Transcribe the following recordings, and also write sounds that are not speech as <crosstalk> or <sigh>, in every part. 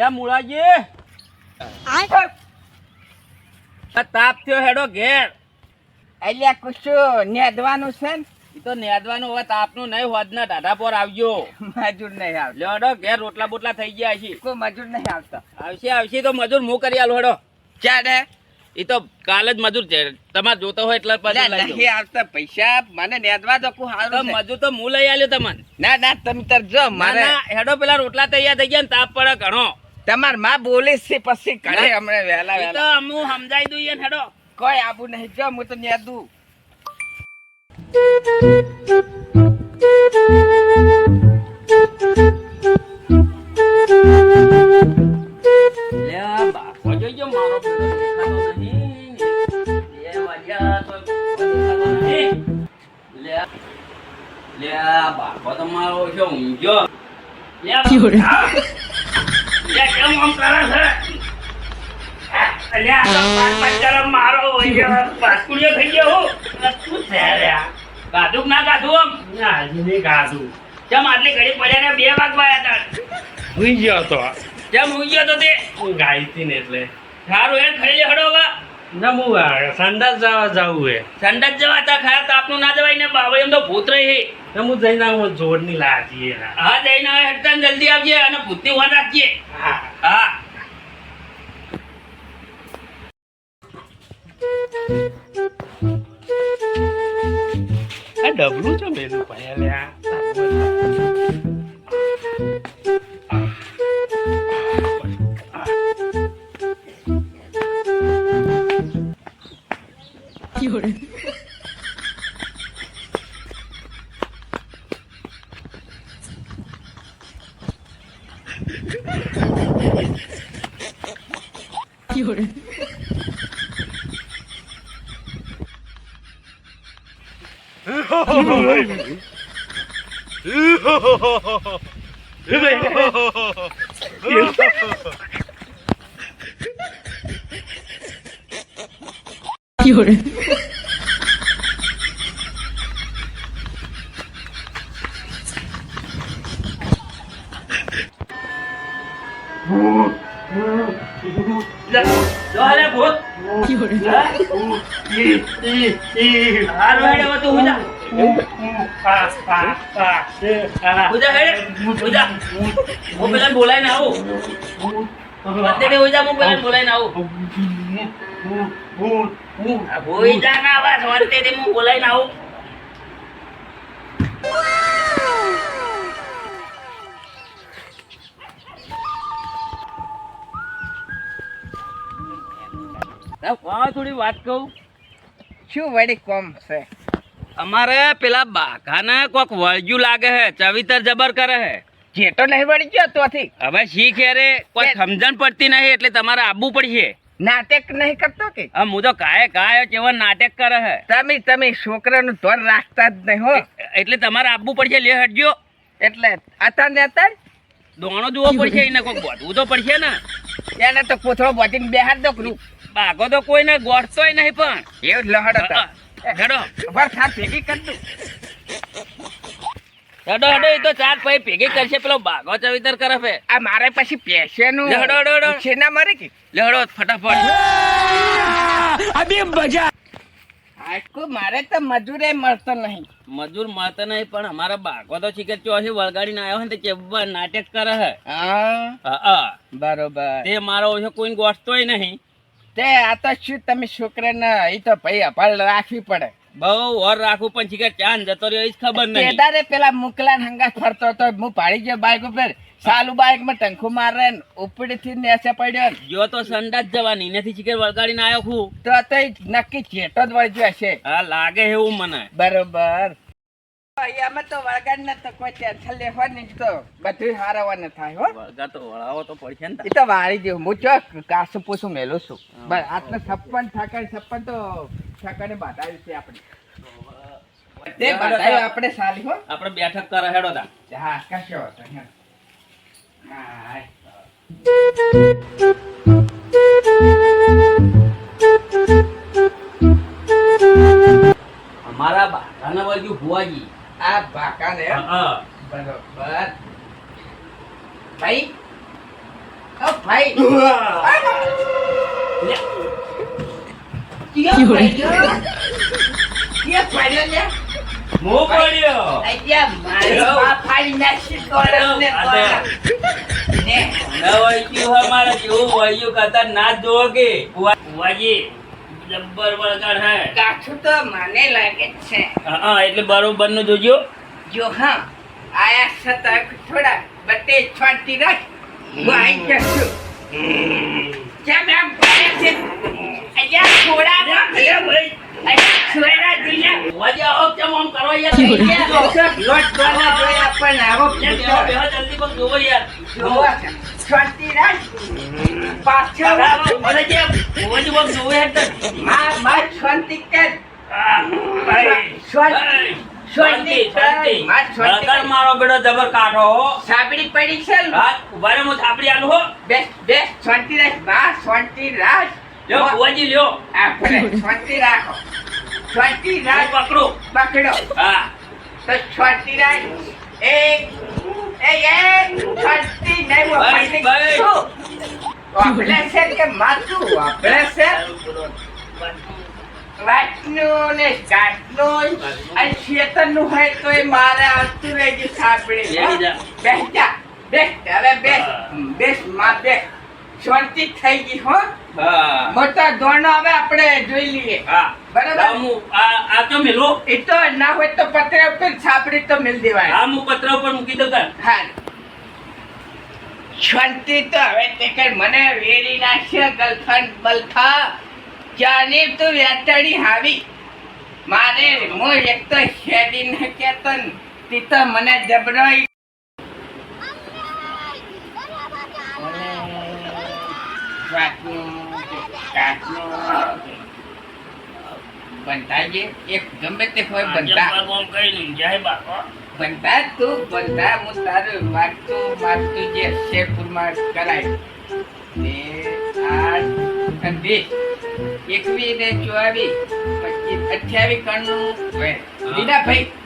લે મુળાજી. તાપ થયો હેડો ઘેર. અલ્યા કુશું નેદવાનું છે ને? એ તો નેદવાનું હવે તાપનું નહીં હોદના ઢાઢા પર આવજો. મજૂર નહીં આવ લે હેડો ઘેર રોટલા બોટલા થઈ ગયા છે કોઈ મજૂર નહીં આવતો. આવશે આવશે તો મજૂર હું કરી આલું હેડો. ચાલે એ તો કાલે જ મજૂર છે. તમારે જોતો હોય એટલે પછી આવતા પૈસા મને નેદવા દો હારું મજૂર તો હું લઈ આલ્યો તમને ના ના તમે તરજો મારે હેડો પેલા રોટલા તૈયાર થઈ ગયા ને તાપ પડે ઘણો. તમારમાં બોલે છે પછી કરે હમણે વેલા ઈ તો હું સમજાઈ દઉં ને હેડો. કોઈ આબુ નહીં. જો હું તો ન્યા નહીં. લે બાપો તમારો શું ઊંઘ્યો. લે કેમ આમ કરે છે? લે પાંચ પાંચ જરા મારો હોય છે. પાસકુડિયો થઈ ગયો હું. શું છે લે આ? ગાધું કે ના ગાધું આમ? આટલી ઘડી પડ્યા બે વાગવા આવ્યા હતા હુઈ ગયો તો કેમ ઊંઘી ગયો તો તે ગાયતી ને એટલે સારું એમ ખાઈ લે હડો હવે ના હું સંડાસ જવા જાવું હે સંડાસ જવા તા ખાયા તાપનું ના જવાય ને બાબા એમ તો ભૂત રહી ને હું જઈને આવું જોડની લાજી હા જઈને જલ્દી આવજે અને ભૂતની વાત રાખજે હા હા આ ડબલું છે મેલું ભાઈ લ્યા લે, <laughs> <laughs> હુઈ જા હેડ. હુઈ જા. હું પેલા આ ના થોડી વાત કહું શું વળી કોમ છે અમારે પેલા બાકાને કોક વળગ્યું લાગે હે ચવિતર જબર કરે હે. જેટો નહીં વળી ગયો તોથી. હવે શીખ રે કોઈ સમજણ પડતી નહીં એટલે તમારે આવવું પડશે. નાટક નહીં કરતો કે? હા હું તો કાય કાય કેવો નાટક કરે હે. તમે તમે છોકરાનું ધોર રાખતા જ નહીં હો. એટલે તમારે આવવું પડશે લે હટજો. એટલે આતા ને આતા દોણો જોવો પડશે એને કોક બોટવું તો પડશે ને. એને તો કોથળો બોટીને બેહાર દો કરું બાગો તો કોઈને ગોઠતોય નહીં પણ. જ લહડ હતા હેડો. વરસાદ ભેગી કરી દઉં. હેડો હેડો એ તો ચાર પછી ભેગી કરશે. પેલો બાઘો ચવિતર કરે છે આ મારે પછી પેશેનું હડો, હડો, હડો. છે ના મરે કે? લે હડો ફટાફટ. આટલું મારે તો મજૂરે મળતો નહીં. મજૂર મળતો નહીં પણ અમારા બાઘો તો શીખર વળગાડી વળગાડીને આવ્યો હોય ને તે કેવા નાટક કરે હે. હા. હા હા. બરોબર. તે મારો ઓછો કોઈ ગોઠતોય નહીં. તે આ તો શું તમે છોકરાને એ તો ભાઈ અપાળ રાખવી પડે. બહુ ઓર રાખું પણ શીખર ચાંદ જતો રહ્યો એ ખબર નહીં. કેદારે પેલા મુકલા હંગા ફરતો હતો હું પાડી ગયો બાઈક ઉપર. સાલું બાઈકમાં ટંખુ મારે ને ઉપડીથી નેસે પડ્યો જો તો સંડાસ જવાની નથી વળગાડી વળગાડીને આવ્યો હું. તો તો નક્કી ચેટો જ વળગ્યો હશે. હા લાગે એવું મને. બરોબર. અહીંયામાં તો વળગાડ ને તો કોઈ ટેન્શન લેવા નહીં તો બધું હારવાનું થાય હો. વળગા તો વળાવો તો પડશે ને એ તો વાળી જેવું હું ચોક કાસું મેલું છું. બસ આટલે છપ્પન ઠાકર છપ્પન તો ઠાકરે બતાવ્યું છે આપણે. આપણે સારી હો. આપણે બેઠક કરે હેડો તા. હા કશો હા અમારા બાધાના વળગ્યું ભુવાજી આ ભાકા ને બરોબર. ભાઈ. ઓ ભાઈ. લે, ક્યાં પડ્યો ક્યાં પડ્યો લે? હું પડ્યો. અહીંયા મારો બાપ ફાડી નાખી તોરણને ને જેવું વળગ્યું ખતરનાક ના કે. ફુવા- ફુવાજી જબ્બર વળગાડ હે. કાઠું તો મને લાગે જ છે. હા, હા એટલે બરોબરનું જોજો. જો હા આયા છતાં થોડા બટે છોડતી રાખ. હું આઈ જશું કેમ એમ પડે છે. અહીંયા થોડા આવો આવો ભાઈ. મારો બેડો જબર કાઢો સાબડી પડી છે ને? હા હું થાપડી આલું હો બેસ બેસ શાંતિ રાજમાં શાંતિ રાખ લ્યો ફુવાજી લ્યો. આપણે શાંતિ રાખો. શાંતિ રાખ. પકડો. પકડો. હા. તો શાંતિ રાખ. એક એ એ શાંતિ નહીં હું ભાઈ, ભાઈ. છું. કે માથું આપણે છે વાતનું ને ગાંઠનું અને શેતરનું હોય તો એ મારે આવતું રહેજે સાંભળી. બેસી જા. બેસ હવે બેસ. બેસમાં બેસ. શાંતિ થઈ ગઈ હા. મોટા ધોરણો હવે આપણે જોઈ લઈએ. બરાબર. આ આ તો મેલો. એ તો ના હોય તો પત્ર ઉપર છાપડી તો મિલ દેવાય. આ હું પત્ર ઉપર મૂકી દઉં તાર. હા. શાંતિ તો હવે તે કઈ મને વેરી નાખશે ગલફન બલફા ક્યાંની તું વેટાડી હાવી? મારે હું એક તો શેરી ન કેતો તી તો મને જબરો બંધાજે એક ગમે તે હોય બંધા આમ કઈ નહીં જય બાપા બંધા તું બંધા હું તારું વાગતું મારતું જે કરાય. ને આઠ અને વીસ ને ચોવીસ પચીસ અઠ્યાવીસ કણનું હોય.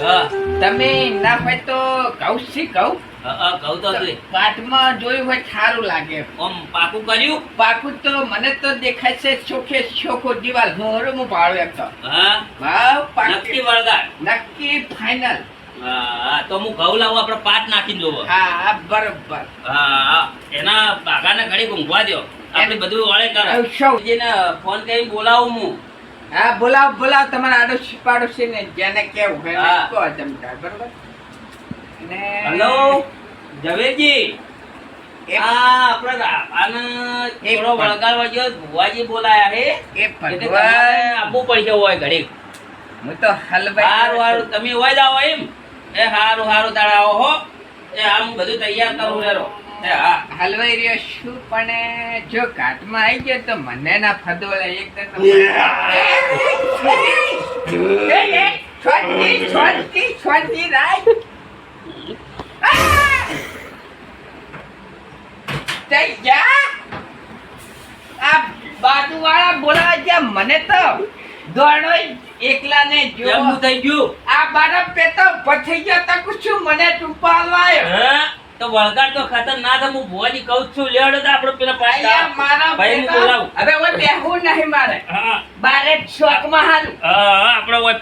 હા. તમે ના હોય તો કહું શી કહું? કહું તો કાટમાં જોયું હોય સારું લાગે. ઓમ પાકું કર્યું? પાકું તો મને તો દેખાય છે ચોખે ચોખો દિવાલ. હું હરું હું ભાડું એમ તો. હા? નક્કી વળગાર? નક્કી ફાઇનલ તો હું ઘઉં લાવું આપણે પાટ નાખી જોવો. હા બરોબર. હા એના બાગાને ઘડી ઊંઘવા દો આપણે બધું વાળે કરે. જેને ફોન કરીને બોલાવું હું. હા બોલાવ બોલાવ તમારા આડોશી પાડોશી ને જેને કેવું હોય બરોબર? હેલો ઝવેરજી તમે હોય જાઓ એમ એ હારું હારું તારે હો એ આમ બધું તૈયાર કરું રેરો એ હા હલવાઈ રહ્યો છું પણ જો ઘાટમાં આવી ગયો તો મને ના ફદોળે એકદમ એ, એ, શાંતિ, શાંતિ, શાંતિ રાખ. આ! જઈ જા. આ બાજુવાળા બોલાવા ગયા મને તો દોડો એકલાને જો થઈ ગયું? આ બારો પેતો પથઈ ગયો તો કુછું મને ટુપાલવા આવ્યો તો વળગાડ તો ખતરનાક છે. હું ભુવાજી કહું છું. લેડો તો આપણે પેલા ભાઈ મારા ભાઈ હું પેટા- બોલાવું. હવે ઓય બેહું નહીં મારે. હા બારે શોકમાં હાલ હા હા, આપણે હોય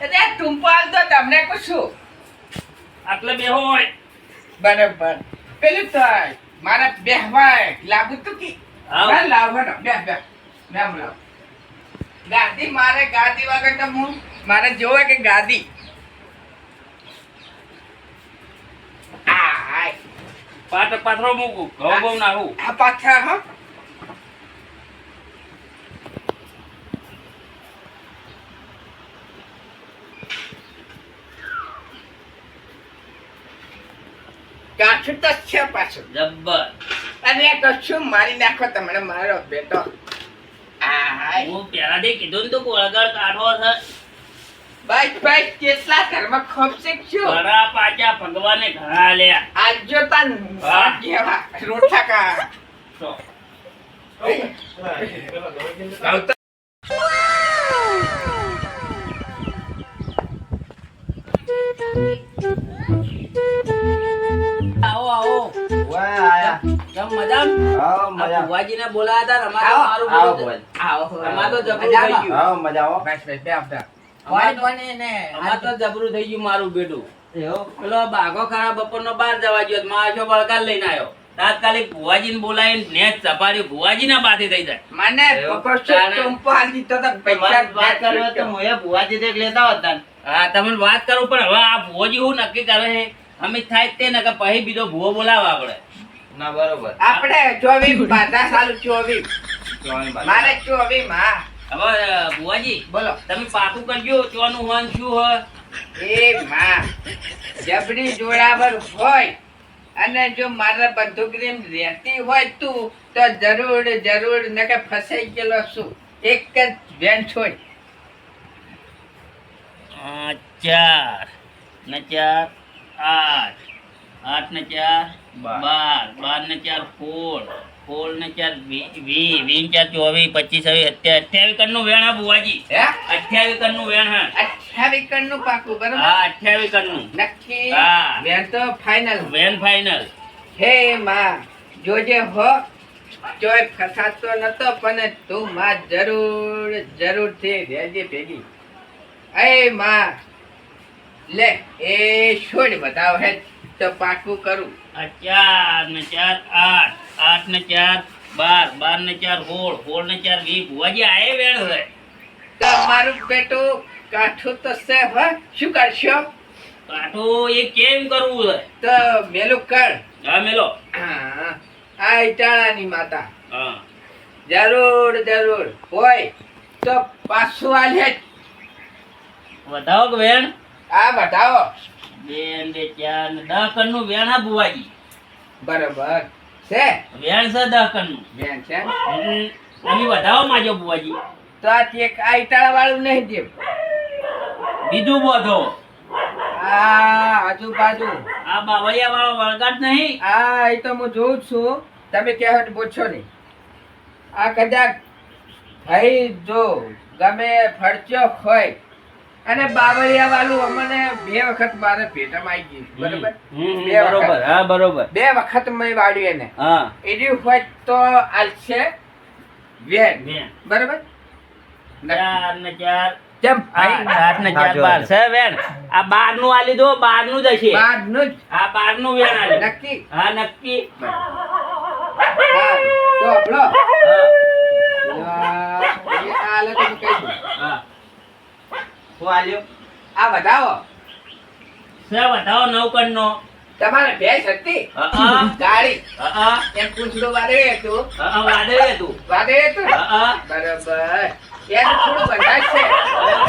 એટલે ટુંપાલ તો તમને કશું આટલે બેહો હોય બરાબર. પેલું તો મારે બેહવાય. લાગુ તો કે હા લાવવાનો બે બેહ મેમ લાવ ગાદી મારે ગાદી વગર તો હું મારે જોવે કે ગાદી. પાટ પાથરો મૂકું. ઘઉં બહુ નાખું. આ પાછા હા. કાઠું તો છે પાછું. જબ્બર. અને કશું મારી નાખો તમને મારો બેટો. હું પહેલાથી કીધું ને તું કે વળગાડ કાઢવો છે. બસ બસ કેટલા કર્મ ખોપ શીખશું ઘણા પાછા ભગવાને ઘણા લ્યા આજ જો તાન જેવા રોઠા કા મજા. આ મજા ભુવાજીને બોલાયા હતા ને અમારે મારું આવો આવો અમારે જબરું થઈ ગયું. આવો મજા આવો. બસ બસ બે આવતા અમારે તો- ને અમારે તો જબરું થઈ ગયું મારું બેટું પેલો બાઘો ખરા બપોરનો બહાર જવા ગયો મારો બળકાર લઈને આવ્યો. તાત્કાલિક ભુવાજીને બોલાવીને નેચ ચપાડી ભુવાજીના બાથી થઈ જાય. મને દીધો તો પૈસા વાત તો હું ભુવાજી દેખ લેતા હતા. હા તમે વાત કરો પણ હવે આ ભુવાજી હું નક્કી કરે છે? અમે થાય તે નકર પછી બીજો ભુવો બોલાવો આપણે. ના બરોબર. આપણે ચોવીસ બાધા સાલું ચોવીસ. ચોવીસ મારે ચોવીસમાં હવે અ, બોલો. તમે પાકું કરજો ચોનું હોન શું હોય એ માં જબડી જોડાવર હોય અને જો મારા બંદૂકની રહેતી હોય તું તો જરૂર જરૂર નકે ફસાઈ ગયેલો છું. એક જ વેન છોડ. આ ચાર ને ચાર આઠ. આઠ ને ચાર બાર. બાર. ને ચાર સોળ. સોળ ને ચાર વી વી ચાર ચોવીસ પચીસ અઠ્યાવીસ કણનું વેણ હા? બુવાજી અઠ્યાવીસ કણનું વેણ હા. અઠ્યાવીસ કણનું પાકું બરાબર? હા અઠ્યાવીસ કણનું નક્કી? હા. વેન તો ફાઇનલ વેન ફાઇનલ હે માં જોજે હો. ચોય ફસાતો નતો પણ તું માં જરૂર જરૂરથી રહેજે ભેગી. એ માં લે એ છોડ બતાવ હે. તો પાકું કરું. ચાર ને ચાર આઠ. આઠ ને ચાર બાર. બાર ને ચાર હોળ હોળ ને ચાર વી ભુવાજી આ વેળ હોય તમારું બેટું કાઠું તો છે હો. શું કરશો? કાઠો એ કેમ કરવું હોય તો મેલું કર હા મેલો. હા. આ ઇટાળાની માતા. હા. જરૂર જરૂર. હોય તો પાછું આલે. વધાવો કે વેણ? આ બતાવો બે ને ચાર ને દસ કણનું વેણ હા બુવાજી બરોબર. છે? વેણ છે કણનું બેન છે તમે વધાવો માજો બુવાજી તો આ એક આ ઇટાળા વાળું નહીં જેમ બીજું બોધો. આ આજુબાજુ. આ બાવળિયા વાળો વળગાટ નહીં. આ એ તો હું જોઉં જ છું. તમે કહેવત પૂછો નહીં. આ કદાચ ભાઈ જો ગમે ફરચો હોય અને બાવળિયા વાળું અમને બે વખત મારે ભેટામાં આવી ગયું બરોબર? હા બરોબર. બે વખત મેં વાળ્યું એને. હા. એની હોય તો આલશે વેણ બરોબર? ચાર ને ચાર. જેમ. આઠ ને ચાર બાર. છે વેણ? આ બારનું આલી દો બારનું જ હશે. બારનું જ. આ બારનું વેણ આલી નક્કી? હા નક્કી. તો આપણો. હા, એ આલે તો કહી દઉં. હા. હું આલ્યો આ બતાવો સે બતાવો નવ કણ નો તમારે ભેંસ હતી. ગાડી. એમ પૂંછડું વાદળે હતું હા, હતું વાદળે હતું બરાબર. એનું થોડું બંધાય છે.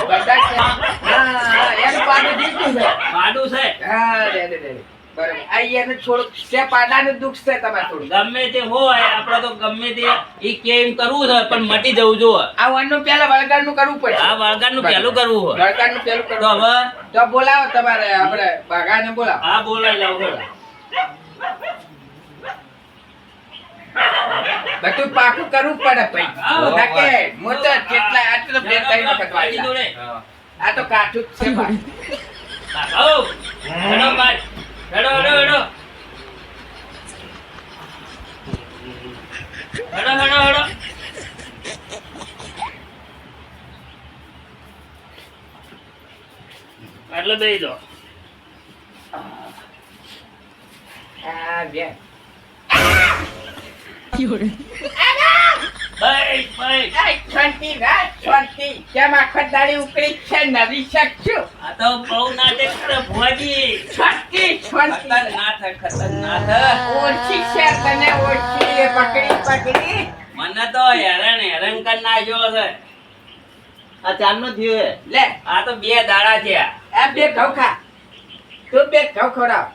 બંધાય છે. હા એનું પાડું જીતું છે. પાડું છે. હા રે રે રે. બરોબર. થોડુંક છે પાડાનું દુઃખ છે તમારે થોડું ગમે તે હોય આપડે તો ગમે તે ઈ કેમ કરવું છે પણ મટી જવું જોવે આ વનનું પેલા વળગાડનું કરવું પડશે આ વળગાડનું પહેલું કરવું હોય. વળગાડનું પેલું તો હવે? તો બોલાવો તમારે આપણે બાગાને બોલાવો. આ બોલાઈ લાવ બોલો. બધું પાકું કરવું પડે ભાઈ. કેટલા આટલો બે વખત. આ તો કાઠું જ છે ભાઈ. કાકાઓ, હેડો. હેડો, હેડો, હેડો. હેડો, હેડો, હેડો. દઈ દો આ. કેમ આખો દાડી ઉકળી છે નવી શકશું આ તો બહુ નાટક કરે ભુવાજી. શાંતિ શાંતિ ખતરનાક ખતરનાક. ઓછી છે તને ઓછી પકડી પકડી. મને તો હેરાન હેરાન કરી નાખ્યો છે. આ ચારનો થયો લે. આ તો બે દાડા થયા આ બે ઘઉં ખા તું બે ઘઉં ખવડાવ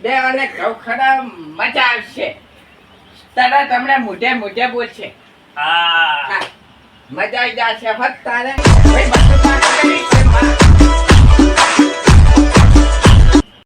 બે અને ઘઉં ખવડાવ મજા આવશે. તરત હમણાં મોઢે મોઢે બોલશે. હા. મજા આવી જશે. ફક્ત તારે. ભાઈ બધું.